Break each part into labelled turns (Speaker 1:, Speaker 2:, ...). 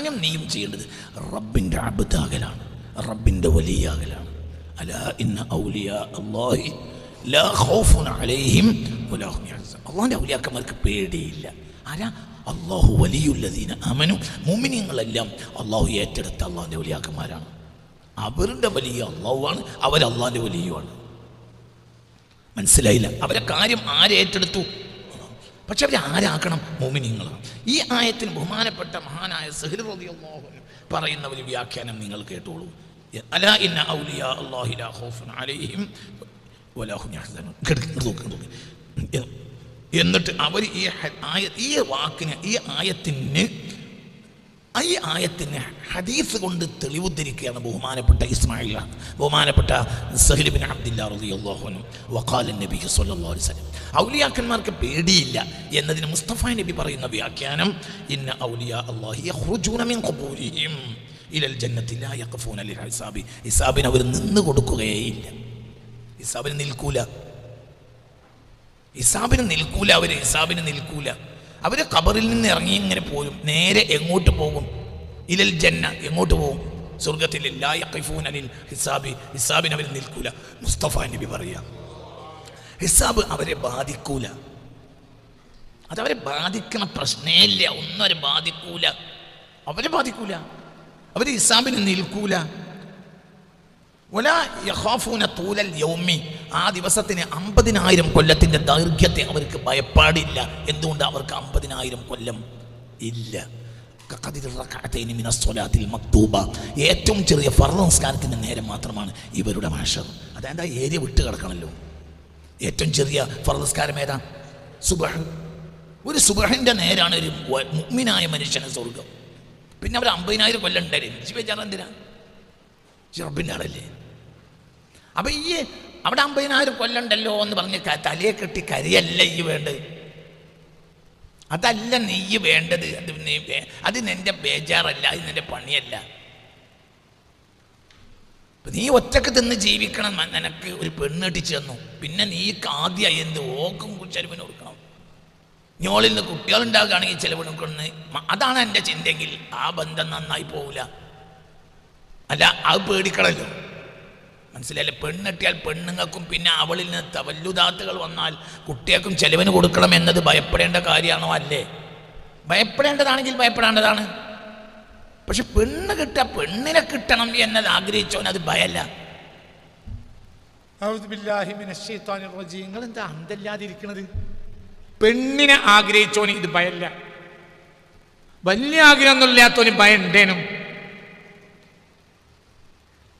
Speaker 1: ഞാനും നീയും ചെയ്യേണ്ടത് റബ്ബിന്റെ അബുദാകലാണ് റബ്ബിന്റെ വലിയാകലാണ്. അല ഇന്ന ഔലിയ അള്ളാഹി ലാ ഖൗഫുൻ അലൈഹിം വലാ അള്ളാഹിന്റെ ഔലിയാക്കന്മാർക്ക് പേടിയില്ല. ആരാ? അള്ളാഹു വലിയുല്ലദീന അമനു മുമിനിങ്ങളെല്ലാം അള്ളാഹു ഏറ്റെടുത്ത അള്ളാഹിന്റെ വലിയാക്കന്മാരാണ് അവരുടെ വലിയ അള്ളാഹുവാണ് അവർ അള്ളാഹിന്റെ വലിയുമാണ് മനസ്സിലായില്ല? അവരെ കാര്യം ആരേറ്റെടുത്തു പക്ഷെ അവർ ആരാക്കണം? മോമിനിങ്ങളാണ്. ഈ ആയത്തിന് ബഹുമാനപ്പെട്ട മഹാനായ സഹിൽ അൻഹു പറയുന്ന ഒരു വ്യാഖ്യാനം നിങ്ങൾ കേട്ടോളൂ. അലാ ഇന്ന എന്നിട്ട് അവർ ഈ ആയ ഈ വാക്കിന് ഈ ആയത്തിന് ഈ ആയത്തിന് ഹദീസ് കൊണ്ട് തെളിവുദ്ധരിക്കുകയാണ് ബഹുമാനപ്പെട്ട ഇസ്മായിൽ ബഹുമാനപ്പെട്ട സഹിലിബിൻ അബ്ദില്ല റളിയല്ലാഹു അൻഹു. നബി സല്ലല്ലാഹു അലൈഹി വസല്ലം. ഔലിയാക്കന്മാർക്ക് പേടിയില്ല എന്നതിന് മുസ്തഫ നബി പറയുന്ന വ്യാഖ്യാനം ഇന്ന ഔലിയ ഖുബൂരിഹിം ഇലൽ ഹിസാബി. അവർ നിന്ന് കൊടുക്കുകയേയില്ല. ഹിസാബിന് നിൽക്കൂല. ഹിസാബിന് നിൽക്കൂല അവർ ഹിസാബിന് നിൽക്കൂല. അവർ ഖബറിൽ നിന്ന് ഇറങ്ങി ഇങ്ങനെ പോരും. നേരെ എങ്ങോട്ട് പോകും? ഇലൽ ജന്ന എങ്ങോട്ട് പോകും? സ്വർഗത്തിൽ ലാ യഖിഫൂന ലിൽ ഹിസാബി. ഹിസാബിന് അവർ നിൽക്കൂല. മുസ്തഫ നബി പറയാം ഹിസാബ് അവരെ ബാധിക്കൂല. അതവരെ ബാധിക്കണ പ്രശ്നേ ഇല്ല ഒന്നും അവരെ ബാധിക്കൂല. അവരെ ബാധിക്കൂല അവർ ഹിസാബിന് നിൽക്കൂല. വലാ യഖാഫൂന തൂലൽ യൗമി. ആ ദിവസത്തിന് അമ്പതിനായിരം കൊല്ലത്തിന്റെ ദൈർഘ്യത്തെ അവർക്ക് ഭയപ്പാടില്ല. എന്തുകൊണ്ട് അവർക്ക് അമ്പതിനായിരം കൊല്ലം ഇല്ല? ഏറ്റവും ചെറിയ ഫർദ് നമസ്കാരത്തിന്റെ നേരം മാത്രമാണ് ഇവരുടെ മാഷർ. അതായത് ആ ഏരിയ വിട്ട് കിടക്കണമല്ലോ ഏറ്റവും ചെറിയ ഫർദ് നമസ്കാരം ഏതാ? സുബഹ്. ഒരു സുബഹിന്റെ നേരാണ് ഒരു മുഗ്മിനായ മനുഷ്യന് സ്വർഗം പിന്നെ അവർ അമ്പതിനായിരം കൊല്ലം ഉണ്ടായിരുന്നു ജീവിച്ചാൽ എന്തിനാ? റബ്ബിന്റെ ആളല്ലേ? അപ്പൊ ഈ അവിടെ അമ്പതിനായിരം കൊല്ലണ്ടല്ലോ എന്ന് പറഞ്ഞ് തലയെ കെട്ടി കരിയല്ല ഈ വേണ്ടത്. അതല്ല നീ വേണ്ടത്. അത് അത് നിന്റെ ബേജാറല്ല അത് നിന്റെ പണിയല്ല. നീ ഒറ്റയ്ക്ക് തിന്ന് ജീവിക്കണം നിനക്ക് ഒരു പെണ്ണെട്ടിച്ച് തന്നു. പിന്നെ നീ ആദ്യമായി എന്ത് ഓക്കും ചെലവിന് കൊടുക്കണം. ഞോളിൽ നിന്ന് കുട്ടികളുണ്ടാകുകയാണെങ്കിൽ ചെലവിന് കൊടുക്കണം അതാണ് എന്റെ ചിന്തയെങ്കിൽ ആ ബന്ധം നന്നായി പോവില്ല. അല്ല അത് പേടിക്കണല്ലോ. മനസ്സിലായില്ലേ? പെണ്ണെട്ടിയാൽ പെണ്ണുങ്ങൾക്കും പിന്നെ അവളിൽ നിന്ന് തവല്ലുദാത്തുകൾ വന്നാൽ കുട്ടികൾക്കും ചെലവിന് കൊടുക്കണം എന്നത് ഭയപ്പെടേണ്ട കാര്യമാണോ അല്ലേ? ഭയപ്പെടേണ്ടതാണെങ്കിൽ ഭയപ്പെടേണ്ടതാണ്. പക്ഷെ പെണ്ണ് കിട്ട പെണ്ണിനെ കിട്ടണം എന്നത് ആഗ്രഹിച്ചവൻ അത് ഭയല്ല.
Speaker 2: നിങ്ങൾ എന്താ അന്തല്ലാതിരിക്കണത്? പെണ്ണിനെ ആഗ്രഹിച്ചോന് ഇത് ഭയല്ല. വലിയ ആഗ്രഹമൊന്നുമില്ലാത്തവന് ഭയം ഉണ്ടേനും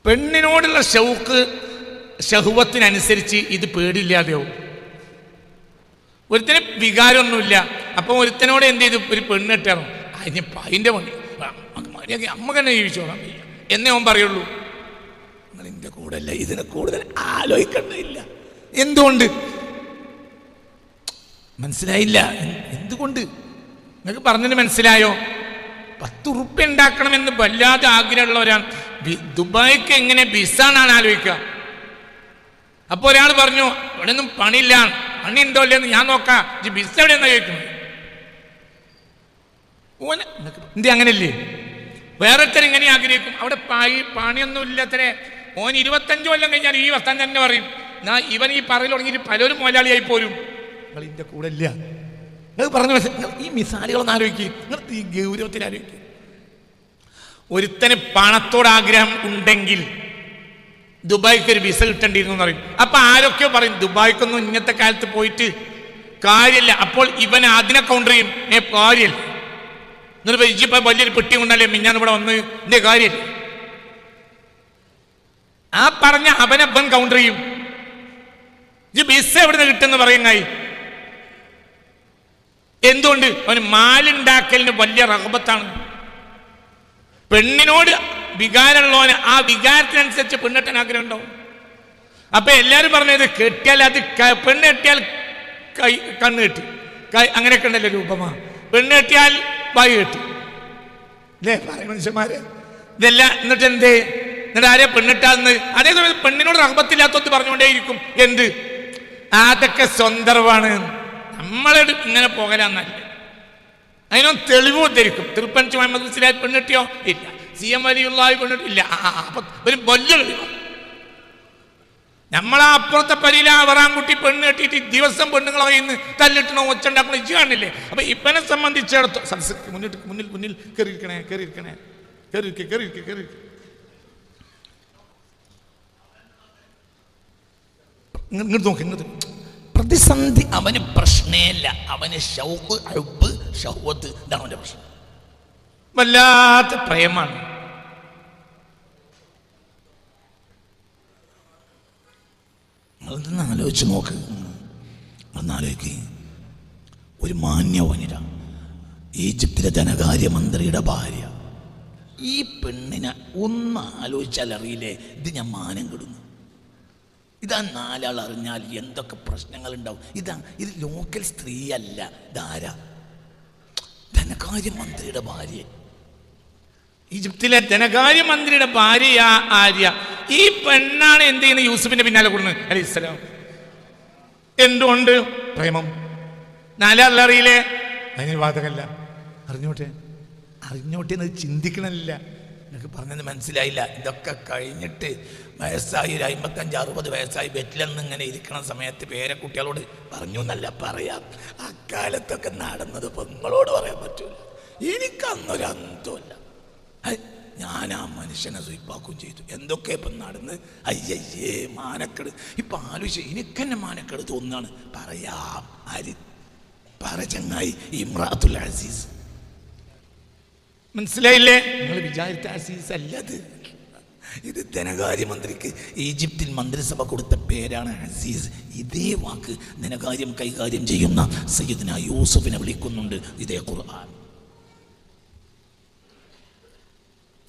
Speaker 2: പെണ്ണിനോടുള്ള ഷൗക്ക് ഷഹുവത്തിനനുസരിച്ച് ഇത് പേടില്ലാതെയാവും ഒരുത്തന് വികാരമൊന്നുമില്ല. അപ്പം ഒരുത്തനോട് എന്ത് ചെയ്തു? ഒരു പെണ്ണിട്ടാണ് അതിന് അതിന്റെ പണി. മര്യാദ അമ്മ തന്നെ ജീവിച്ചോളാം. എന്നേ അവൻ പറയുള്ളൂ.
Speaker 1: നിങ്ങൾ എന്റെ കൂടെ അല്ല ഇതിനെ കൂടുതൽ ആലോചിക്കേണ്ടതില്ല.
Speaker 2: എന്തുകൊണ്ട്?
Speaker 1: മനസ്സിലായില്ല.
Speaker 2: എന്തുകൊണ്ട്? നിങ്ങൾക്ക് പറഞ്ഞത് മനസ്സിലായോ? പത്ത് ഉറുപ്പ്യ ഉണ്ടാക്കണമെന്ന് വല്ലാതെ ആഗ്രഹമുള്ളവരാണ്. ദുബായിക്ക് എങ്ങനെ ബിസാണാണ് ആലോചിക്കുക. അപ്പോൾ ഒരാൾ പറഞ്ഞു ഇവിടെ ഒന്നും പണിയില്ല. പണി എന്തോ ഇല്ലെന്ന് ഞാൻ നോക്കാം. ബിസ് എവിടെയെന്നാണ് ചോദിക്കുന്നത്? ഓന് എന്ത് അങ്ങനെയല്ലേ? വേറൊരുത്തർ ഇങ്ങനെ ആഗ്രഹിക്കും. അവിടെ പായി പണിയൊന്നും ഇല്ലാത്തരെ ഓൻ ഇരുപത്തഞ്ച് കൊല്ലം കഴിഞ്ഞാൽ ഈ വസ്ത്രം തന്നെ പറയും. ഞാൻ ഇവൻ ഈ പറയിൽ തുടങ്ങിയിട്ട് പലരും മുതലാളിയായി പോരും. നിങ്ങൾ ഇതിന്റെ കൂടെ ഇല്ല. നിങ്ങൾ പറഞ്ഞു ഈ മിസാലുകളൊന്ന് ആലോചിക്കുക നിങ്ങൾ ഈ ഗൗരവത്തിൽ ആലോചിക്കുക ഒരുത്തന് പണത്തോട് ആഗ്രഹം ഉണ്ടെങ്കിൽ ദുബായ്ക്ക് ഒരു വിസ കിട്ടേണ്ടിയിരുന്നു എന്ന് പറയും. അപ്പൊ ആരൊക്കെയോ പറയും ദുബായ്ക്കൊന്നും ഇന്നത്തെ കാലത്ത് പോയിട്ട് കാര്യമില്ല. അപ്പോൾ ഇവൻ അതിനെ കൗണ്ടർ ചെയ്യും. ഏ കാര്യമില്ല. എന്നിട്ട് ഇജിപ്പം വലിയൊരു പെട്ടി കൊണ്ടല്ലേ മിഞ്ഞാൻ ഇവിടെ വന്ന് എന്റെ കാര്യം? ആ പറഞ്ഞ അവനപ്പൻ കൗണ്ടർ ചെയ്യും. വിസ എവിടെ കിട്ടുമെന്ന് പറയുന്നായി എന്തുകൊണ്ട്? അവന് മാലുണ്ടാക്കലിന് വലിയ റഹബത്താണ്. പെണ്ണിനോട് വികാരമുള്ളവന് ആ വികാരത്തിനനുസരിച്ച് പെണ്ണെട്ടാൻ ആഗ്രഹം ഉണ്ടാവും അപ്പൊ എല്ലാരും പറഞ്ഞത് കെട്ടിയാൽ അത് പെണ്ണ് കെട്ടിയാൽ കൈ കണ്ണ് കെട്ടി. കൈ അങ്ങനെയൊക്കെ ഉണ്ടല്ലോ രൂപമാ. പെണ്ണ് കെട്ടിയാൽ വായു കെട്ടി അല്ലേ പറയ മനുഷ്യന്മാരെ. ഇതല്ല എന്നിട്ട് എന്തേ? എന്നിട്ട് ആരെ പെണ്ണിട്ടാന്ന്? അതേ സമയത്ത് പെണ്ണിനോട് റഹബത്തില്ലാത്തോത്ത് പറഞ്ഞുകൊണ്ടേയിരിക്കും. എന്ത്? അതൊക്കെ സ്വന്തമാണ് നമ്മളെ ഇങ്ങനെ പോകലാന്നല്ല. അതിനൊന്നും തെളിവ് ഉദ്ധരിക്കും തിരുപ്പനച്ച് മുഹമ്മദ് മുസ്ലിയാർ പെണ്ണിട്ടിയോ? ഇല്ല. സി എം വലിയുള്ള പെണ്ണിട്ടില്ല. അപ്പൊ ഒരു വലിയ തെളിവാണ് നമ്മളാ അപ്പുറത്തെ ആ അവറാൻകുട്ടി പെണ്ണ് കെട്ടിയിട്ട് ദിവസം പെണ്ണുങ്ങളെ കയ്യിൽ തല്ലിട്ടണോ ഒച്ചുണ്ടാക്കണോ ഇജ്ജ് കാണില്ലേ? അപ്പൊ ഇപ്പനെ സംബന്ധിച്ചിടത്തോളം സദസ്സ് മുന്നിട്ട് മുന്നിൽ മുന്നിൽ കയറിയിരിക്കണേ കയറിയിരിക്കണേ കയറിയിരിക്കെ കയറിയിരിക്കെ കയറിയിരിക്കെ ഇങ്ങോട്ട് നോക്ക് ഇങ്ങോട്ട്
Speaker 1: പ്രതിസന്ധി അവന് പ്രശ്നേല്ല അവന് ഷൗക്ക് അഴുപ്പ് ഷൗവത്ത് ഇതാണ് അവന്റെ പ്രശ്നം.
Speaker 2: വല്ലാത്ത പ്രേമാണ്.
Speaker 1: അതൊന്ന് ആലോചിച്ച് നോക്ക്. ഒന്നാലോചിക്ക് ഒരു മാന്യ വനിത ഈജിപ്തിലെ ധനകാര്യമന്ത്രിയുടെ ഭാര്യ. ഈ പെണ്ണിനെ ഒന്ന് ആലോചിച്ചാൽ അറിയില്ലേ? ഇത് ഞാൻ മാനം കെടുന്നു. ഇതാ നാലാൾ അറിഞ്ഞാൽ എന്തൊക്കെ പ്രശ്നങ്ങൾ ഉണ്ടാവും ഇതാ ഇത് ലോക്കൽ സ്ത്രീയല്ല. ഇതാരാ? ധനകാര്യമന്ത്രിയുടെ ഭാര്യ.
Speaker 2: ഈജിപ്തിലെ ധനകാര്യമന്ത്രിയുടെ ഭാര്യ ആര്യ. ഈ പെണ്ണാണ് എന്ത് ചെയ്യുന്നത്? യൂസുഫിന്റെ പിന്നാലെ കൂടുന്നത്. അലി ഇസ്ലാം എന്തുകൊണ്ട്? പ്രേമം. നാലറിയില്ലേ അതിന് വാദകല്ല അറിഞ്ഞോട്ടെ?
Speaker 1: അറിഞ്ഞോട്ടെ എന്ന് ചിന്തിക്കണില്ല. എനിക്ക് പറഞ്ഞത് മനസ്സിലായില്ല. ഇതൊക്കെ കഴിഞ്ഞിട്ട് വയസ്സായി ഒരു അമ്പത്തഞ്ച് അറുപത് വയസ്സായി ബെറ്റിലെന്ന് ഇങ്ങനെ ഇരിക്കണ സമയത്ത് പേരെ കുട്ടികളോട് പറഞ്ഞു എന്നല്ല പറയാം. അക്കാലത്തൊക്കെ നടന്നത് പെങ്ങളോട് പറയാൻ പറ്റൂല. എനിക്കന്നൊരു അന്തമില്ല ഞാൻ ആ മനുഷ്യനെ സ്വീപ്പാക്കുകയും ചെയ്തു. എന്തൊക്കെ ഇപ്പം നടന്ന്? അയ്യയ്യേ മാനക്കെട്. ഇപ്പം ആലോചിച്ച് എനിക്കെന്നെ മാനക്കെട് തോന്നുകയാണ്. പറയാം ആര്? പറ ചങ്ങായി ഇമ്രാത്തുൽ അസീസ്.
Speaker 2: മനസ്സിലായില്ലേ?
Speaker 1: നിങ്ങൾ വിചാരിച്ച അസീസ് അല്ല അത്. ഇത് ധനകാര്യമന്ത്രിക്ക് ഈജിപ്തിൽ മന്ത്രിസഭ കൊടുത്ത പേരാണ് അസീസ്. ഇതേ വാക്ക് ധനകാര്യം കൈകാര്യം ചെയ്യുന്ന സയ്യിദിന യൂസഫിനെ വിളിക്കുന്നുണ്ട് ഇതേ ഖുർആൻ.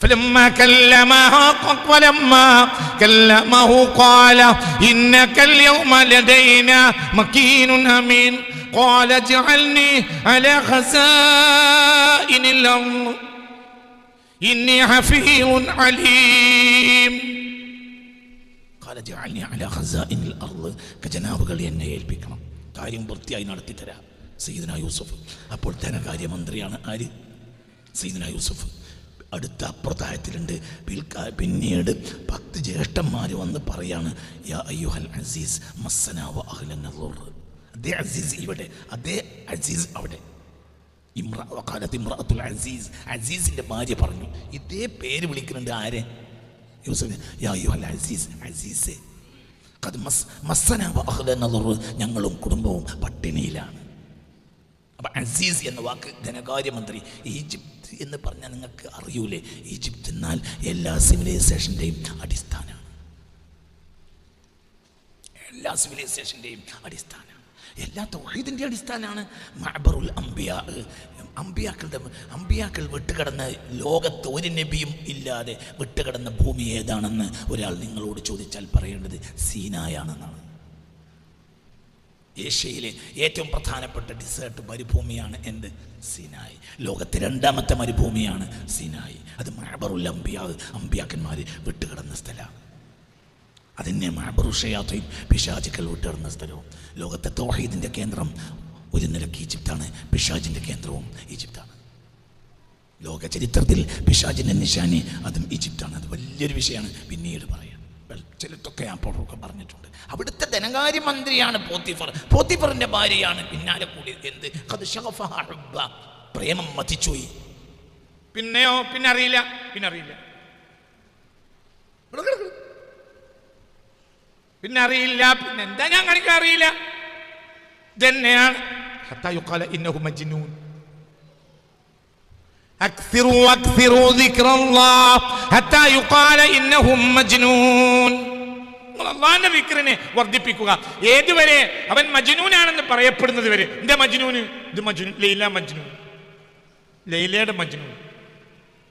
Speaker 2: فلما كلمه ولما كلمه قال إنك اليوم لدينا مكين أمين قال اجعلني على خزائن الأرض إني حفيظ عليم
Speaker 1: قال جعلني على خزائن الأرض ഖജനാവുകളെ എന്നെ ഏൽപ്പിക്കണം കാര്യം വൃത്തിയായി നടത്തിത്തരാം സയ്യിദ്ന യൂസഫ് അപ്പോൾ ധനകാര്യമന്ത്രിയാണ് ആര് സയ്യിദ്ന യൂസഫ് അടുത്ത അപ്രതായത്തിലുണ്ട് പിൽക്കാ പിന്നീട് പത്ത് ജ്യേഷ്ഠന്മാർ വന്ന് പറയാണ് യാ അയ്യുഹൽ അസീസ് മസ്സനാവ അഹ്ലൻ അദുർ." അതേ അസീസ് ഇവിടെ അതേ അസീസ് അവിടെ. ഇമ്ര വഖാലത്ത് ഇമ്രാത്തുൽ അസീസ് അസീസിന്റെ ഭാര്യ പറഞ്ഞു. ഇതേ പേര് വിളിക്കുന്നുണ്ട് ആരെ? യൂസഫ് യാ അയ്യുഹൽ അസീസ് അസീസേ. അത് മസ് മസ്സന ഞങ്ങളും കുടുംബവും പട്ടിണിയിലാണ്. അപ്പൊ അസീസ് എന്ന വാക്ക് ധനകാര്യമന്ത്രി ഈജിപ്ത് എന്ന് പറഞ്ഞാൽ നിങ്ങൾക്ക് അറിയൂലേ? ഈജിപ്ത് എന്നാൽ എല്ലാ സിവിലൈസേഷന്റെയും അടിസ്ഥാനമാണ്. എല്ലാ സിവിലൈസേഷന്റെയും അടിസ്ഥാനം എല്ലാ തൊഴിലിന്റെ അടിസ്ഥാനമാണ്. മഅബറുൽ അംബിയാ. അമ്പിയാക്കളുടെ അമ്പിയാക്കൾ വിട്ടുകിടന്ന ലോകത്ത് ഒരു നബിയും ഇല്ലാതെ വിട്ടുകിടന്ന ഭൂമി ഏതാണെന്ന് ഒരാൾ നിങ്ങളോട് ചോദിച്ചാൽ പറയേണ്ടത് സീനായാണെന്നാണ്. ഏഷ്യയിലെ ഏറ്റവും പ്രധാനപ്പെട്ട ഡിസേർട്ട് മരുഭൂമിയാണ് എന്ത്? സിനായി. ലോകത്തെ രണ്ടാമത്തെ മരുഭൂമിയാണ് സിനായി. അത് മഹബറുൽ അമ്പിയാ അമ്പിയാക്കന്മാർ വിട്ടുകിടന്ന സ്ഥലമാണ്. അതിനെ മഴബറുഷയാത്രയും പിശാചുക്കൾ വിട്ടുകിടന്ന സ്ഥലവും. ലോകത്തെ തോഹീദിന്റെ കേന്ദ്രം ഒരു നിലയ്ക്ക് ഈജിപ്താണ് പിശാജിന്റെ കേന്ദ്രവും ഈജിപ്താണ്. ലോക ചരിത്രത്തിൽ പിശാജിന്റെ നിശാനി അതും ഈജിപ്താണ്. അത് വലിയൊരു വിഷയമാണ്. പിന്നീട് പറയാം. ചിലത്തൊക്കെ ഞാൻ പുറമൊക്കെ പറഞ്ഞിട്ടുണ്ട്. അവിടുത്തെ ധനകാര്യമന്ത്രിയാണ് പോത്തിഫർ. പോത്തിഫറിന്റെ ഭാര്യയാണ് പിന്നാലെ കൂടി എന്ത്? പ്രേമം മതിച്ചുപോയി
Speaker 2: പിന്നെയോ? പിന്നെ അറിയില്ല പിന്നെ അറിയില്ല പിന്നെ അറിയില്ല പിന്നെ എന്താ ഞാൻ കാണിക്കാൻ അറിയില്ല. ഇതന്നെയാണ്. ഇന്നഹു മജ്നൂൻ أكثروا أكثروا ذكر الله حتى يقال إنه مجنون നിങ്ങൾ അള്ളാന്റെ വിക്രിനെ വർദ്ധിപ്പിക്കുക ഏതുവരെ അവൻ മജ്നൂനാണെന്ന് പറയപ്പെടുന്നത് വരെ എന്റെ മജ്നൂന് ഇത് മജ്നു ലൈല മജ്നൂൻ ലൈലയുടെ മജ്നൂൻ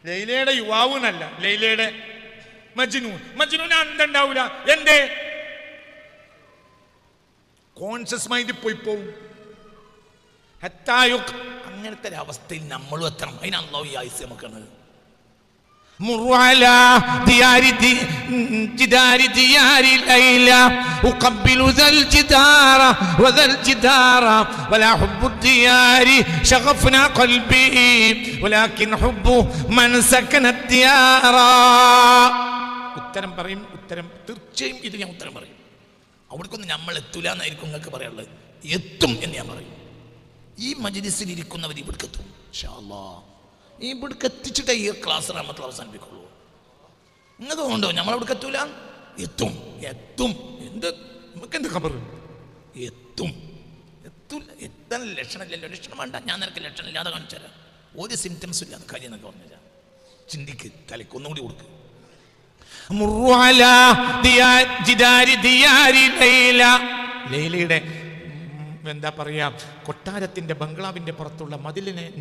Speaker 2: ലൈലയുടെ യുവാവ് എന്നല്ല ലൈലയുടെ മജ്നൂൻ മജ്നൂൻ എന്തുണ്ടാവൂല എന്തേ കോൺഷ്യസ് മൈൻഡ് പോയി പോവും ഹത്തായുക്
Speaker 1: അങ്ങനത്തെ ഒരവസ്ഥയിൽ നമ്മളും എത്തണം. അതിനാണല്ലോ ഈ ആയുസ് നമുക്കാണ്
Speaker 2: ഉത്തരം പറയും ഉത്തരം
Speaker 1: തീർച്ചയായും ഇത് ഞാൻ ഉത്തരം പറയും. അവിടേക്കൊന്നും നമ്മൾ എത്തൂല എന്നായിരിക്കും നിങ്ങൾക്ക് പറയാനുള്ളത്. എത്തും എന്ന് ഞാൻ പറയും. ഈ മജ്ലിസിൽ ഇരിക്കുന്നവർ ഇവിടേക്ക് എത്തും. ഷാല്ലാ എത്തിച്ചിട്ടേ ഈ ക്ലാസ് റാമത്തിൽ അവസാനിപ്പിക്കുള്ളൂ. ഇങ്ങനത് ഉണ്ടോ? നമ്മളവിടേക്ക് എത്തൂല? എത്തും. എത്തും. എന്ത്? നമുക്ക് എന്ത് ഖബർ എത്തും. എത്തൂല എത്താൻ ലക്ഷണമില്ലല്ലോ. ലക്ഷണം വേണ്ട. ഞാൻ നിനക്ക് ലക്ഷണം ഇല്ലാതെ കാണിച്ചു തരാം. ഒരു സിംറ്റംസ് ഇല്ലാതെ കാര്യം എന്നൊക്കെ പറഞ്ഞു ചിന്തിക്ക്. തലയ്ക്ക് ഒന്നുകൂടി കൊടുക്കുക
Speaker 2: മുറുവാല ദിയാരി ദിയാരി ലൈല. ലൈലയുടെ എന്താ പറയുക കൊട്ടാരത്തിന്റെ ബംഗ്ലാവിന്റെ പുറത്തുള്ള മതിലിനെ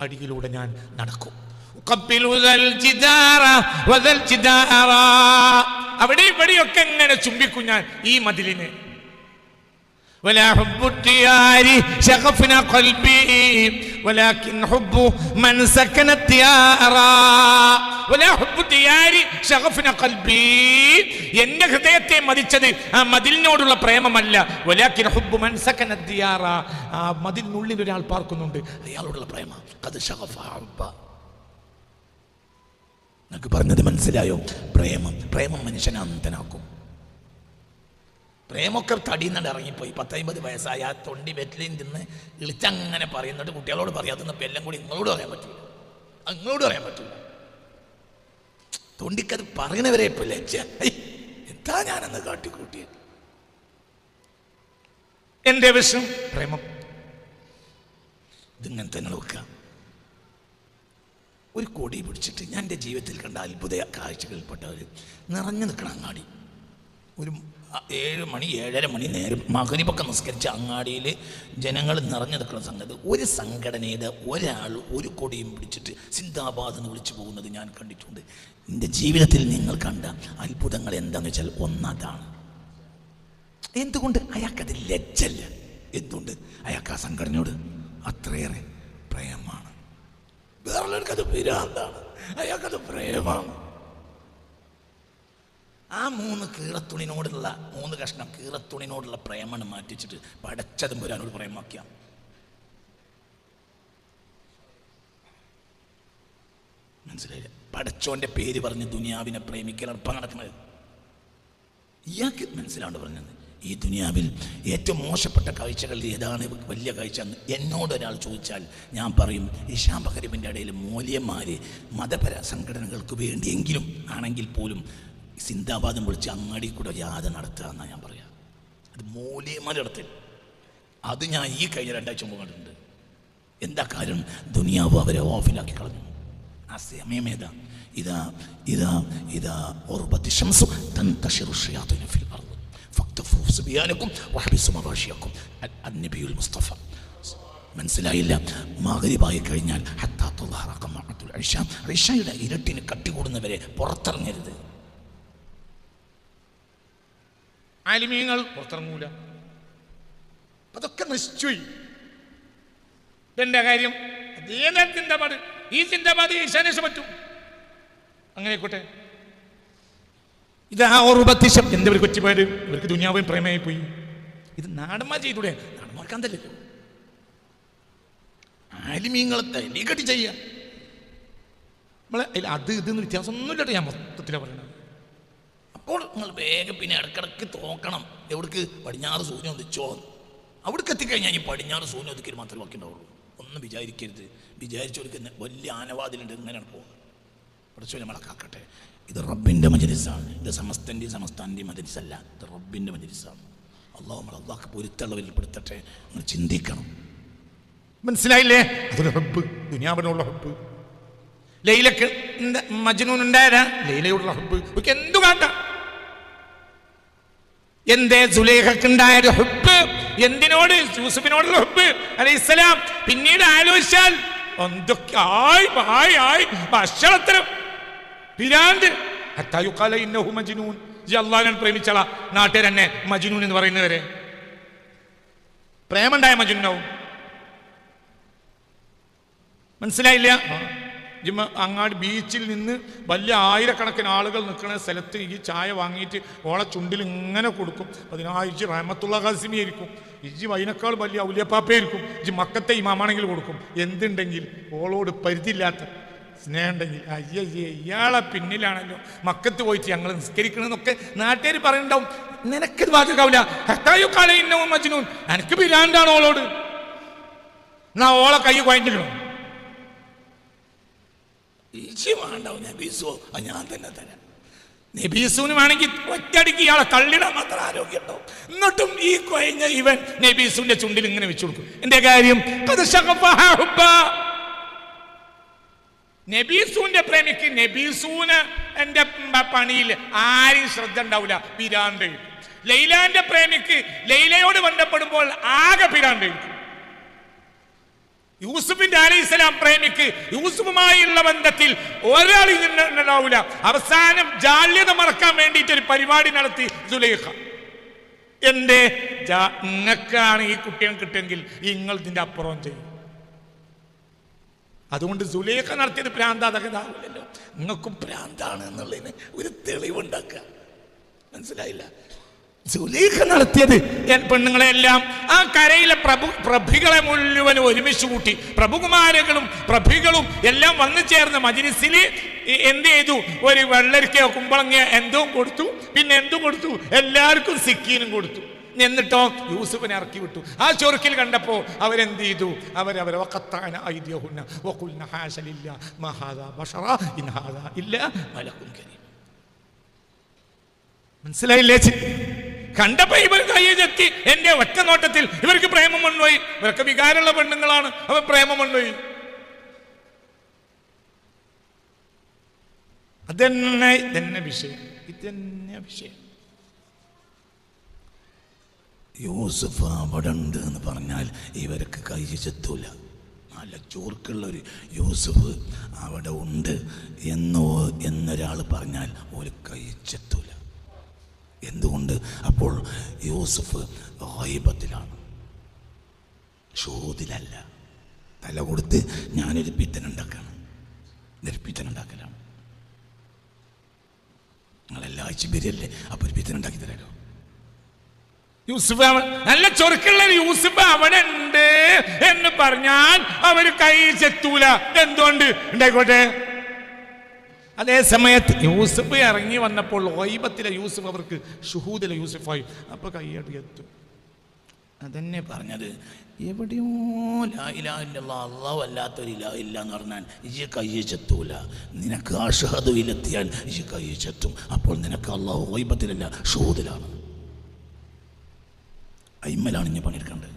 Speaker 2: അടിയിലൂടെ ഞാൻ നടക്കും. അവിടെ ഇവിടെയൊക്കെ എങ്ങനെ ചുംബിക്കും ഞാൻ ഈ മതിലിനെ? എന്റെ ഹൃദയത്തെ മതിച്ചത് ആ മതിലിനോടുള്ള പ്രേമമല്ല. വലാക്കിൻ ഹുബ് മൻസക്കനദ്ദിയാറ ആ മതിലിനുള്ളിൽ ഒരാൾ പാർക്കുന്നുണ്ട്.
Speaker 1: അയാളോടുള്ള പ്രേമ. അത് നിനക്ക് പറഞ്ഞത് മനസ്സിലായോ? പ്രേമം. പ്രേമം മനുഷ്യനെ അന്തനാക്കും പ്രേമൊക്കെ തടിയുന്നുണ്ട് ഇറങ്ങിപ്പോയി. പത്തൊമ്പത് വയസ്സായ. ആ തൊണ്ടി വെറ്റിലേയും തിന്ന് ഇളിച്ചങ്ങനെ പറയുന്നുണ്ട്. കുട്ടികളോട് പറയാത്തുന്നപ്പോൾ എല്ലാം കൂടി നിങ്ങളോട് പറയാൻ പറ്റില്ല. അങ്ങോട്ട് പറയാൻ പറ്റില്ല. തൊണ്ടിക്കത് പറയണവരെ ഇപ്പം ലജ്ജ. എന്താ ഞാനെന്ന് കാട്ടിക്കൂട്ടിയത്.
Speaker 2: എന്റെ വിഷം പ്രേമം.
Speaker 1: ഇതിങ്ങനെ തന്നെ നോക്കുക. ഒരു കൊടി പിടിച്ചിട്ട് ഞാൻ എന്റെ ജീവിതത്തിൽ കണ്ട അത്ഭുത കാഴ്ചകളിൽപ്പെട്ട ഒരു നിറഞ്ഞു നിൽക്കണം അങ്ങാടി. ഒരു ഏഴ് മണി ഏഴര മണി നേരം മകരിപ്പൊക്കെ നിസ്കരിച്ച അങ്ങാടിയിൽ ജനങ്ങൾ നിറഞ്ഞു നിൽക്കുന്ന സംഗതി. ഒരു സംഘടനയുടെ ഒരാൾ ഒരു കൊടിയും പിടിച്ചിട്ട് സിന്ദാബാദ് എന്ന് വിളിച്ചു പോകുന്നത് ഞാൻ കണ്ടിട്ടുണ്ട്. എന്റെ ജീവിതത്തിൽ നിങ്ങൾ കണ്ട അത്ഭുതങ്ങൾ എന്താണെന്ന് വെച്ചാൽ ഒന്നതാണ്. എന്തുകൊണ്ട്? അയാൾക്കത് ലജ്ജല്ല. എന്തുകൊണ്ട്? അയാൾക്ക് ആ സംഘടനയോട് അത്രയേറെ പ്രേമമാണ് വേറെ അയാൾക്കത് പ്രേമമാണ് ആ മൂന്ന് കീറത്തുണിനോടുള്ള മൂന്ന് കഷ്ണം കീറത്തുണിനോടുള്ള പ്രേമാണ് മാറ്റിച്ചിട്ട് പടച്ചതും പുരാനോട് പ്രേമാക്കിയാം മനസ്സിലായില്ല? പടച്ചോന്റെ പേര് പറഞ്ഞ് ദുനിയാവിനെ പ്രേമിക്കൽ എളുപ്പം നടക്കുന്നത്. ഇയാൾക്ക് മനസ്സിലാണ്ട് പറഞ്ഞത്. ഈ ദുനിയാവിൽ ഏറ്റവും മോശപ്പെട്ട കാഴ്ചകളിൽ ഏതാണ് വലിയ കാഴ്ച എന്ന് എന്നോട് ഒരാൾ ചോദിച്ചാൽ ഞാൻ പറയും ഇഷാം ഷാംബഹരിബിന്റെ ഇടയിൽ മൂല്യന്മാർ മതപര സംഘടനകൾക്ക് വേണ്ടിയെങ്കിലും ആണെങ്കിൽ പോലും സിന്ദാബാദും വിളിച്ച് അങ്ങാടി കൂടെ യാത നടത്തുക എന്നാണ് ഞാൻ പറയാം. അത് മൂല്യമാരുടെ നടത്തി അത് ഞാൻ ഈ കഴിഞ്ഞ രണ്ടാഴ്ച മുമ്പ് കണ്ടിട്ടുണ്ട്. എന്താ കാര്യം? ദുനിയാവ് അവരെ ഓഫിലാക്കി കളഞ്ഞു. ആ സമയം ഏതാ? ഇതാ ഇതാ ഇതാ ഓർബത്തി തൻ ഫിൽ മുസ്തഫ. മനസ്സിലായില്ല? മകരിവായി കഴിഞ്ഞാൽ ഇരട്ടിന് കട്ടി കൂടുന്നവരെ പുറത്തിറങ്ങരുത്.
Speaker 2: ആലിമീങ്ങൾ പുറത്തിറങ്ങൂല. അതൊക്കെ നശിച്ചുപോയി. ഇതെന്റെ കാര്യം? അതേ ചിന്തപാട് ഈ ചിന്തപാട് ഈശാനേശ പറ്റും. അങ്ങനെ ആയിക്കോട്ടെ ഇത് ആ ഓർബത്തിശം എന്റെ ഒരു കൊച്ചുപേര് ഇവർക്ക് ദുനിയാവും പ്രേമമായി പോയി ഇത് നാടന്മാർ ചെയ്തൂടെ?
Speaker 1: നാടന്മാർക്ക് തല്ലല്ലോ ആലിമീങ്ങളെ തല്ലിക്കട്ടി ചെയ്യുക.
Speaker 2: നമ്മളെ അതിൽ അത് ഇതെന്ന് വ്യത്യാസമൊന്നുമില്ല ഞാൻ മൊത്തത്തിലാണ് പറയുന്നത്
Speaker 1: അപ്പോൾ നിങ്ങൾ വേഗം പിന്നെ ഇടക്കിടക്ക് തോക്കണം. എവിടേക്ക് പടിഞ്ഞാറ് സൂര്യൻ ഉദിച്ചോ അവിടേക്ക് എത്തിക്കഴിഞ്ഞാൽ ഈ പടിഞ്ഞാറ് സൂര്യൻ ഒതുക്കി മാത്രമേ ബാക്കി ഉണ്ടാവുള്ളൂ ഒന്നും വിചാരിക്കരുത്. വിചാരിച്ചവർക്ക് വലിയ ആനവാതിലുണ്ട്. ഇങ്ങനെയാണ് പോകുന്നത്. പഠിച്ചു നമ്മളെ കാക്കട്ടെ. ഇത് റബ്ബിന്റെ മജലിസാണ്. ഇത് സമസ്തന്റെയും സമസ്താന്റെയും മജലിസല്ല. ഇത് റബ്ബിന്റെ മജലിസാണ്. അള്ളാഹു നമ്മൾ അള്ളാഹ് പൊരുത്തുള്ളവരിൽ പെടുത്തട്ടെ. നിങ്ങൾ ചിന്തിക്കണം.
Speaker 2: മനസ്സിലായില്ലേ? അതൊരു ഹബ്ബ്. ദുനിയാവിനുള്ള ഹബ്ബ്. ലൈലക്ക് മജനൂൻ ഉണ്ടായതാ? ലൈലയുള്ള ഹബ്ബ്. എന്തു കാട്ടാം? എന്തേ സുലേഖക്കുണ്ടായ ഒരു ഹുബ്? എന്തിനോട്? യൂസുഫിനോടുള്ള ഹുബ് അലൈഹിസ്സലാം. പിന്നീട് ആലോചിച്ചാൽ എന്തൊക്കെ ആയി ആയി ആയി ഭക്ഷണത്തരം പിരാന്ത് ഹത്തായുക്കാല ഇന്നഹു മജ്നൂൻ. ഈ അള്ളാഹിനെ പ്രേമിച്ചള നാട്ടുകാർ തന്നെ മജ്നൂൻ എന്ന് പറയുന്നവരെ. പ്രേമുണ്ടായ മജ്നൂനാവും. മനസ്സിലായില്ല? അങ്ങാടി ബീച്ചിൽ നിന്ന് വലിയ ആയിരക്കണക്കിന് ആളുകൾ നിൽക്കുന്ന സ്ഥലത്ത് ഈ ചായ വാങ്ങിയിട്ട് ഓളെ ചുണ്ടിൽ ഇങ്ങനെ കൊടുക്കും. അതിനായിച്ച് റഹമത്തുള്ള ഖാസിമി ആയിരിക്കും. ഇജ്ജി വൈനക്കാൾ വലിയ ഔലിയപ്പാപ്പയായിരിക്കും ഇജ്ജി മക്കത്തെ ഇമാമാണെങ്കിൽ കൊടുക്കും. എന്തുണ്ടെങ്കിൽ ഓളോട് പരിധിയില്ലാത്ത സ്നേഹമുണ്ടെങ്കിൽ അയ്യേ ഇയാളെ പിന്നിലാണല്ലോ. മക്കത്ത് പോയിട്ട് ഞങ്ങൾ നിസ്കരിക്കണമെന്നൊക്കെ നാട്ടുകാർ പറയുന്നുണ്ടാവും നിനക്കിത് കാലയിന്നവും മജ്നൂൻ. എനിക്ക് പിരാണ്ടാണ് ഓളോട്. എന്നാ ഓളെ കൈ കുഴഞ്ഞില്ലോ
Speaker 1: ഈച്ചി വേണ്ടാവും നബീസോ ഞാൻ തന്നെ തരാം.
Speaker 2: നബീസുവിന് വേണമെങ്കിൽ ഒറ്റടിക്ക് ഇയാളെ തള്ളിടാൻ
Speaker 1: മാത്രം ആരോഗ്യം ഉണ്ടാവും
Speaker 2: എന്നിട്ടും ഈ കൊയഞ്ഞ ഇവൻ നബീസുവിന്റെ ചുണ്ടിൽ ഇങ്ങനെ വെച്ചു കൊടുക്കും. എന്റെ കാര്യം? നബീസുവിന്റെ പ്രേമിക്ക് നബീസൂന് എന്റെ പണിയിൽ ആരും ശ്രദ്ധ ഉണ്ടാവില്ല. പിരാണ്ട് ലൈലാന്റെ പ്രേമിക്ക് ലൈലയോട് ബന്ധപ്പെടുമ്പോൾ ആകെ പിരാണ്ട് യൂസുഫിന്റെ അലൈഹിസ്സലാം പ്രേമിക്ക് യൂസുഫുമായുള്ള ബന്ധത്തിൽ ഒരാൾ ഉണ്ടാവില്ല അവസാനം ജാള്യത മറക്കാൻ വേണ്ടിയിട്ട് ഒരു പരിപാടി നടത്തി സുലേഖ. എന്റെ നിങ്ങൾക്കാണ് ഈ കുട്ടിയെ കിട്ടുമെങ്കിൽ നിങ്ങൾ ഇതിന്റെ അപ്പുറം ചെയ്യും. അതുകൊണ്ട് സുലേഖ നടത്തിയത് ഭ്രാന്താതകതാവില്ലല്ലോ
Speaker 1: നിങ്ങൾക്കും ഭ്രാന്താണ് എന്നുള്ളതിന് ഒരു തെളിവുണ്ടാക്കുക. മനസ്സിലായില്ല? സുലീഖ
Speaker 2: നടത്തിയത്. പെണ്ണുങ്ങളെല്ലാം ആ കരയിലെ പ്രഭു പ്രഭികളെ മുഴുവൻ ഒരുമിച്ച് കൂട്ടി. പ്രഭുകുമാരകളും പ്രഭികളും എല്ലാം വന്നു ചേർന്ന് മജിലിസിൽ എന്ത് ചെയ്തു? ഒരു വെള്ളരിക്കയോ കുമ്പളങ്ങയോ എന്തോ കൊടുത്തു. പിന്നെ എന്തും കൊടുത്തു? എല്ലാവർക്കും സിക്കീനും കൊടുത്തു. എന്നിട്ടോ യൂസുഫിനെ ഇറക്കി വിട്ടു. ആ ചൊറുക്കിൽ കണ്ടപ്പോ അവരെന്ത് ചെയ്തു? അവരവരെ മനസ്സിലായില്ലേ? കണ്ടപ്പോ ഇവർ കയ്യെത്തി എന്റെ ഒറ്റ നോട്ടത്തിൽ ഇവർക്ക് പ്രേമം വന്നുപോയി. ഇവരൊക്കെ വികാരമുള്ള പെണ്ണുങ്ങളാണ്. അവർ പ്രേമം വന്നുപോയി. അതന്നെ ഇതന്നെ വിഷയം. ഇതന്നെ വിഷയം.
Speaker 1: യൂസുഫ് അവിടെ ഉണ്ട് എന്ന് പറഞ്ഞാൽ ഇവർക്ക് കൈ ചെത്തൂല. നല്ല ചോർക്കുള്ള ഒരു യൂസുഫ് അവിടെ ഉണ്ട്. എന്നോ എന്നൊരാൾ പറഞ്ഞാൽ ഒരു കൈ ചെത്തൂല. എന്തുകൊണ്ട്? അപ്പോൾ യൂസുഫ് ഹൈബത്തിലാണ് ഷോതിലല്ല തല കൊടുത്ത് ഞാനൊരു പിത്തനുണ്ടാക്കാണ്. ഇതൊരു പിത്തനുണ്ടാക്കലാണ് നിങ്ങളെല്ലാം ആഴ്ച അപ്പോൾ ഒരു പിത്തനുണ്ടാക്കി തരാലോ.
Speaker 2: യൂസുഫ് നല്ല ചൊറുക്കുള്ള യൂസഫ് അവിടെ ഉണ്ട് എന്ന് പറഞ്ഞാൽ അവർ കൈ ചെത്തൂല. എന്തുകൊണ്ട്? ഉണ്ടായിക്കോട്ടെ. അതേ സമയത്ത് യൂസുഫ് ഇറങ്ങി വന്നപ്പോൾ ഓയിബത്തിലെ യൂസുഫ് അവർക്ക് ഷുഹൂദിലെ യൂസുഫായി. അപ്പൊ കയ്യടി എത്തും.
Speaker 1: അതന്നെ പറഞ്ഞത്. എവിടെയോ ലായില്ല അള്ളാഹു ഇല്ല എന്ന് പറഞ്ഞാൽ ഈ കയ്യെ ചെത്തൂല. നിനക്ക് ആ ഷഹദുവിലെത്തിയാൽ ഇജ് കയ്യെ ചെത്തും. അപ്പോൾ നിനക്ക് അള്ളാഹു വൈബത്തിലല്ല ഷൂദിലാണ് അയിമ്മലാണ് ഇനി പണിയെടുക്കേണ്ടത്.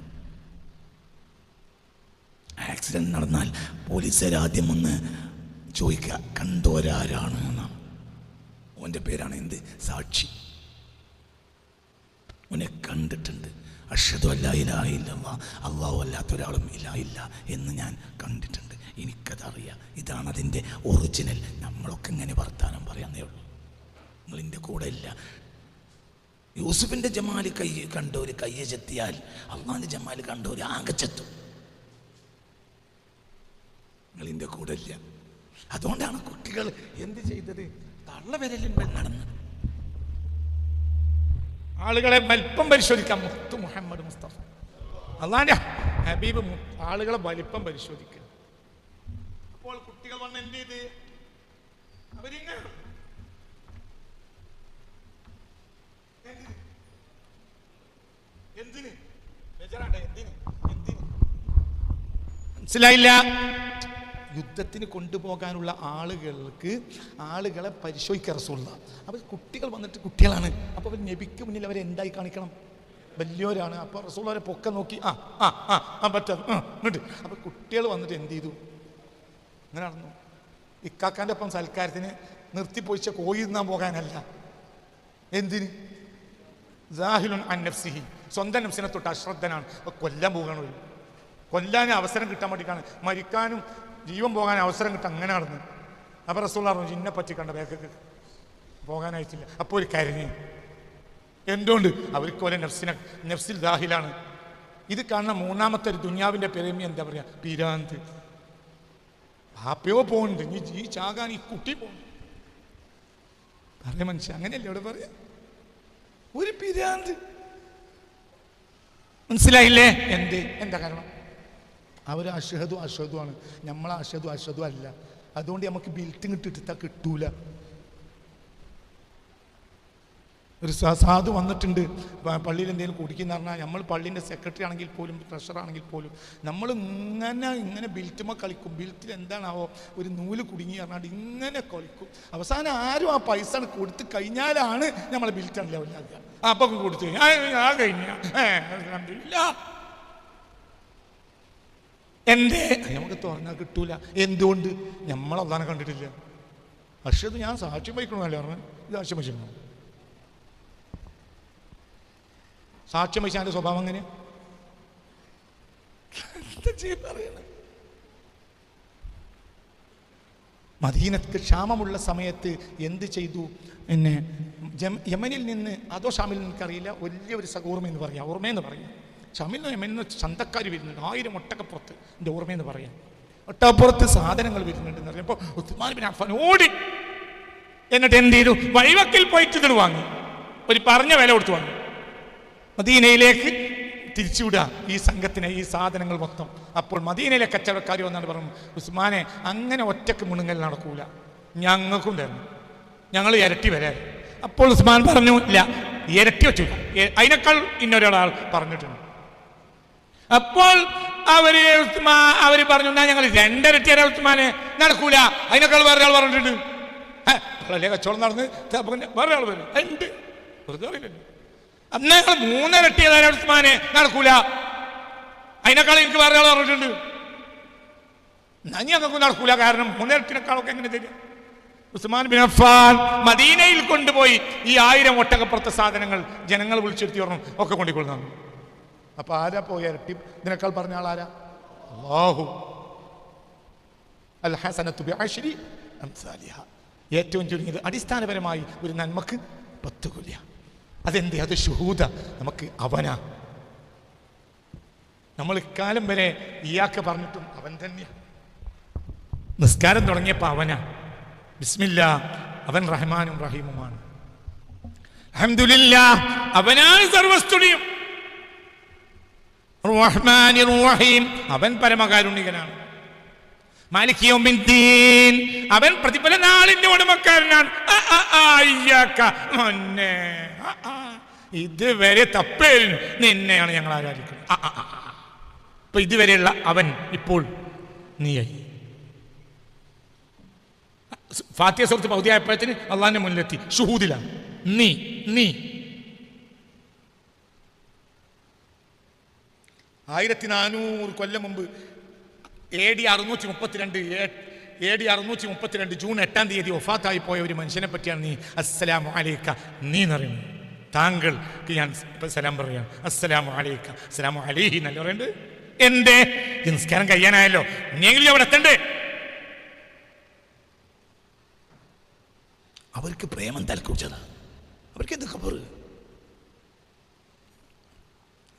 Speaker 1: ആക്സിഡന്റ് നടന്നാൽ പോലീസുകാർ ആദ്യം ഒന്ന് ചോദിക്കുക കണ്ടോരാരാണ് എന്നാണ് ഓന്റെ പേരാണ് എന്ത്? സാക്ഷി. ഓനെ കണ്ടിട്ടുണ്ട്. അഷദു അല്ല ഇലായില്ല അള്ളാഹു അല്ലാത്ത ഒരാളും ഇലായില്ല എന്ന് ഞാൻ കണ്ടിട്ടുണ്ട്. എനിക്കതറിയാം. ഇതാണ് അതിന്റെ ഒറിജിനൽ നമ്മളൊക്കെ ഇങ്ങനെ വർത്താനം പറയാന്നേ ഉള്ളൂ. നിങ്ങളിന്റെ കൂടെ ഇല്ല. യൂസുഫിന്റെ ജമാൽ കൈ കണ്ടവർ കയ്യെ ചെത്തിയാൽ അള്ളാഹിന്റെ ജമാൽ കണ്ടവർ ആകെ ചെത്തും. നിങ്ങളിന്റെ കൂടെ ഇല്ല. അതുകൊണ്ടാണ് കുട്ടികൾ എന്ത് ചെയ്തത്? തള്ളവിരലിന്മേൽ നടന്നത്.
Speaker 2: ആളുകളെ വലിപ്പം പരിശോധിക്കാം മുത്തു മുഹമ്മദ് മുസ്തഫ. അള്ളാന്റെ ഹബീബ് ആളുകളെ വലിപ്പം പരിശോധിക്കുക. അപ്പോൾ കുട്ടികൾ വന്ന് എന്ത് ചെയ്ത്? അവരിങ്ങനെ എന്തിന്? എന്തിന്? മനസ്സിലായില്ല? യുദ്ധത്തിന് കൊണ്ടുപോകാനുള്ള ആളുകൾക്ക് ആളുകളെ പരിശോധിക്കുക റസൂള്ള അപ്പോൾ കുട്ടികൾ വന്നിട്ട് കുട്ടികളാണ്. അപ്പോൾ അവർ നബിക്ക് മുന്നിൽ അവരെ എന്തായി കാണിക്കണം? വലിയവരാണ്. അപ്പോൾ റസൂൾ അവരെ പൊക്ക നോക്കി ആ ആ ആ ആ പറ്റാ എന്നിട്ട് അപ്പോൾ കുട്ടികൾ വന്നിട്ട് എന്ത് ചെയ്തു? അങ്ങനെ നടന്നു. ഇക്കാക്കാന്റെ ഒപ്പം സൽക്കാരത്തിന് നിർത്തിപ്പൊഴിച്ച കോഴി തിന്നാൻ പോകാനല്ല. എന്തിന്? ജാഹിലുൻ അന്നഫ്സിഹി നഫ്സിഹി. സ്വന്തം നഫ്സിനെ തൊട്ട് അശ്രദ്ധനാണ്. അപ്പോൾ കൊല്ലാൻ പോകണമല്ലോ കൊല്ലാൻ അവസരം കിട്ടാൻ വേണ്ടിയിട്ടാണ്. മരിക്കാനും ജീവൻ പോകാൻ അവസരം കിട്ടും അങ്ങനെ നടന്ന്. അപ്പോൾ റസൂള്ള പറഞ്ഞു ചിന്നെ പറ്റി കണ്ട വേഗക്ക് പോകാനായിട്ടില്ല. അപ്പോൾ ഒരു കരഞ്ഞ്. എന്തുകൊണ്ട്? അവർക്ക് പോലെ നഫ്സിനെ നെഫ്സിൽ ദാഹിലാണ്. ഇത് കാണുന്ന മൂന്നാമത്തെ ഒരു ദുന്യാവിന്റെ പെരുമി എന്താ പറയുക പിരാന്ത്. പാപ്പയോ പോകുന്നുണ്ട് നീ ജീ ചാകാൻ ഈ കുട്ടി പോകുന്നു പറയാ മനുഷ്യ അങ്ങനെയല്ലേ ഇവിടെ പറയാ? ഒരു പിരാന്ത്. മനസ്സിലായില്ലേ? എന്ത്? എന്താ കാരണം? അവർ അഷഹദു അഷഹദുമാണ് നമ്മൾ അഷഹദു അഷഹദു അല്ല. അതുകൊണ്ട് നമുക്ക് ബിൽറ്റിങ് ഇട്ടിട്ടാ കിട്ടൂല. ഒരു സാധു വന്നിട്ടുണ്ട്. പള്ളിയിൽ എന്തെങ്കിലും കുടിക്കുന്ന പറഞ്ഞാൽ നമ്മൾ പള്ളീന്റെ സെക്രട്ടറി ആണെങ്കിൽ പോലും ആണെങ്കിൽ പോലും നമ്മൾ ഇങ്ങനെ ഇങ്ങനെ ബിൽറ്റുമ്പോൾ കളിക്കും. ബിൽറ്റിൽ എന്താണാവോ? ഒരു നൂൽ കുടുങ്ങി പറഞ്ഞാൽ ഇങ്ങനെ കളിക്കും. അവസാനം ആരും ആ പൈസ കൊടുത്ത് കഴിഞ്ഞാലാണ് നമ്മളെ ബിൽറ്റ് ലെവലാക്കുക അപ്പം കൊടുത്തു കഴിഞ്ഞാൽ ആ കഴിഞ്ഞ. എന്തേ? നമുക്ക് തുറന്നാൽ കിട്ടൂല. എന്തുകൊണ്ട്? നമ്മൾ അതാണ് കണ്ടിട്ടില്ല. പക്ഷേ ഇത് ഞാൻ സാക്ഷ്യം വഹിക്കണമല്ലോ പറഞ്ഞു? ഇത് സാക്ഷ്യം വഹിച്ചിരുന്നു സാക്ഷ്യം വഹിച്ചാന്റെ സ്വഭാവം എങ്ങനെയാണ്? മദീനത്ത് ക്ഷാമമുള്ള സമയത്ത് എന്ത് ചെയ്തു? പിന്നെ യമനിൽ നിന്ന് അതോ ഷാമിൽ നിന്ന് എനിക്കറിയില്ല. വലിയ ഒരു എന്ന് പറയാം. ഓർമ്മയെന്ന് പറയാം. യമനിൽ നിന്ന് ചന്തക്കാർ വരുന്നുണ്ട്. ആയിരം ഒട്ടക്കപ്പുറത്ത് എന്റെ ഓർമ്മയെന്ന് പറയാം. ഒട്ടപ്പുറത്ത് സാധനങ്ങൾ വരുന്നുണ്ടെന്ന് പറയുമ്പോൾ ഉസ്മാൻ ബിൻ അഫ്ഫാൻ ഓടി. എന്നിട്ട് എന്ത് ചെയ്തു? വഴിവക്കിൽ പോയിട്ട് ഇത് വാങ്ങി. ഒരു പറഞ്ഞ വില കൊടുത്ത് വാങ്ങി. മദീനയിലേക്ക് തിരിച്ചുവിടുക. ഈ സംഘത്തിന് ഈ സാധനങ്ങൾ മൊത്തം. അപ്പോൾ മദീനയിലെ കച്ചവടക്കാർ വന്നാണ് പറഞ്ഞു ഉസ്മാനെ അങ്ങനെ ഒറ്റയ്ക്ക് മുണുങ്ങൽ നടക്കൂല. ഞങ്ങൾക്കും തരണം ഞങ്ങൾ ഇരട്ടി വരാം അപ്പോൾ ഉസ്മാൻ പറഞ്ഞു ഇല്ല ഇരട്ടി വെച്ചു അതിനേക്കാൾ ഇന്നൊരാൾ പറഞ്ഞിട്ടുണ്ട്. അപ്പോൾ അവർ ഉസ്മാ അവർ പറഞ്ഞു എന്നാ ഞങ്ങൾ രണ്ടരട്ടി ഉസ്മാനെ നടക്കൂല. അതിനേക്കാൾ വേറെ ആൾ പറഞ്ഞിട്ടുണ്ട്. കച്ചവടം നടന്ന് വേറെ ആൾ പറഞ്ഞു ഉണ്ട്. വെറുതെ അറിയില്ലല്ലോ അന്ന് ഞങ്ങൾ മൂന്നിരട്ടി ഉസ്മാനെ നടക്കൂല. അതിനേക്കാൾ എനിക്ക് വേറെ ആൾ പറഞ്ഞിട്ടുണ്ട്. എന്നാ ഞങ്ങൾക്ക് നടക്കൂല. കാരണം മൂന്നരട്ടിനേക്കാളൊക്കെ എങ്ങനെ തരും? ഉസ്മാൻ ബിൻ അഫ്ഫാൻ മദീനയിൽ കൊണ്ടുപോയി ഈ ആയിരം ഒട്ടകപ്പുറത്തെ സാധനങ്ങൾ ജനങ്ങൾ വിളിച്ചെടുത്തി പറഞ്ഞു ഒക്കെ കൊണ്ടുകൊള്ളുന്നു അപ്പൊ ആരാ പോയ ഇരട്ടി ഇതിനേക്കാൾ പറഞ്ഞ ആൾ ആരാ? അല്ലാഹു. അൽ ഹസനത്തു ബിഅശ്രി അംസാലിഹ. ഏറ്റവും ചുരുങ്ങിയത് അടിസ്ഥാനപരമായി ഒരു നന്മക്ക് പത്ത് കൊല്ല. അതെന്ത്? അത് ഷുഹൂദ. നമുക്ക് അവനാ. നമ്മൾ ഇക്കാലം വരെ ഇയാൾക്ക് പറഞ്ഞിട്ടും അവൻ തന്നെയാ. നിസ്കാരം തുടങ്ങിയപ്പോൾ അവനാ. ബിസ്മില്ല. അവൻ റഹ്മാനും റഹീമുമാണ്. അൽഹംദുലില്ലാ. അവനാണ് റഹീം അവൻ പരമകാരുണികനാണ്. അവൻ പ്രതിഫല നാളിന്റെ ഉടമക്കാരനാണ്. ഇതുവരെ തപ്പേൽ നിന്നെയാണ് ഞങ്ങൾ ആരാധിക്കുന്നത്. അപ്പൊ ഇതുവരെയുള്ള അവൻ ഇപ്പോൾ നീയായി. ഫാത്തിയ സുഹൃത്ത് പൗതിയായപ്പോഴത്തിന് അള്ളാന്റെ മുന്നിലെത്തി. ഷുഹൂദിലാണ്. നീ നീ. ആയിരത്തി നാനൂറ് കൊല്ലം മുമ്പ് എ ഡി അറുന്നൂറ്റി മുപ്പത്തിരണ്ട് എ ഡി അറുന്നൂറ്റി മുപ്പത്തിരണ്ട് ജൂൺ എട്ടാം തീയതി ഒഫാത്തായി പോയ ഒരു മനുഷ്യനെ പറ്റിയാണ് നീ അസ്സലാമു അലൈക്ക നീ എന്നറിയുന്നത് താങ്കൾക്ക് ഞാൻ ഇപ്പൊ സലാം പറയാം. അസ്സലാമു അലൈക്ക. അസ്സലാമു അലൈഹി എന്നല്ല പറയുന്നത് എന്തേ? നിസ്കാരം കഴിയാനായല്ലോ. ഇനിയെങ്കിലും അവിടെ എത്തണ്ടേ.
Speaker 1: അവർക്ക് പ്രേമം തലക്കുറിച്ചതാ അവർക്ക് എന്തൊക്കെ ഖബർ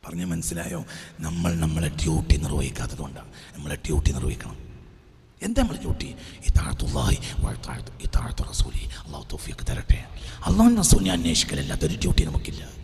Speaker 1: പറഞ്ഞ മനസ്സിലായോ? നമ്മൾ നമ്മളെ ഡ്യൂട്ടി നിർവഹിക്കാത്തത് കൊണ്ടാണ് നമ്മളെ ഡ്യൂട്ടി നിർവഹിക്കണം. എന്താ നമ്മളെ ഡ്യൂട്ടി ഈ താഴത്തുള്ളായി ഈ താഴത്ത് റസൂലി. അള്ളാഹു തോഫിയൊക്കെ തരട്ടെ. അള്ളാഹു റസൂലിനെ അന്വേഷിക്കലല്ലാത്തൊരു ഡ്യൂട്ടി നമുക്കില്ല.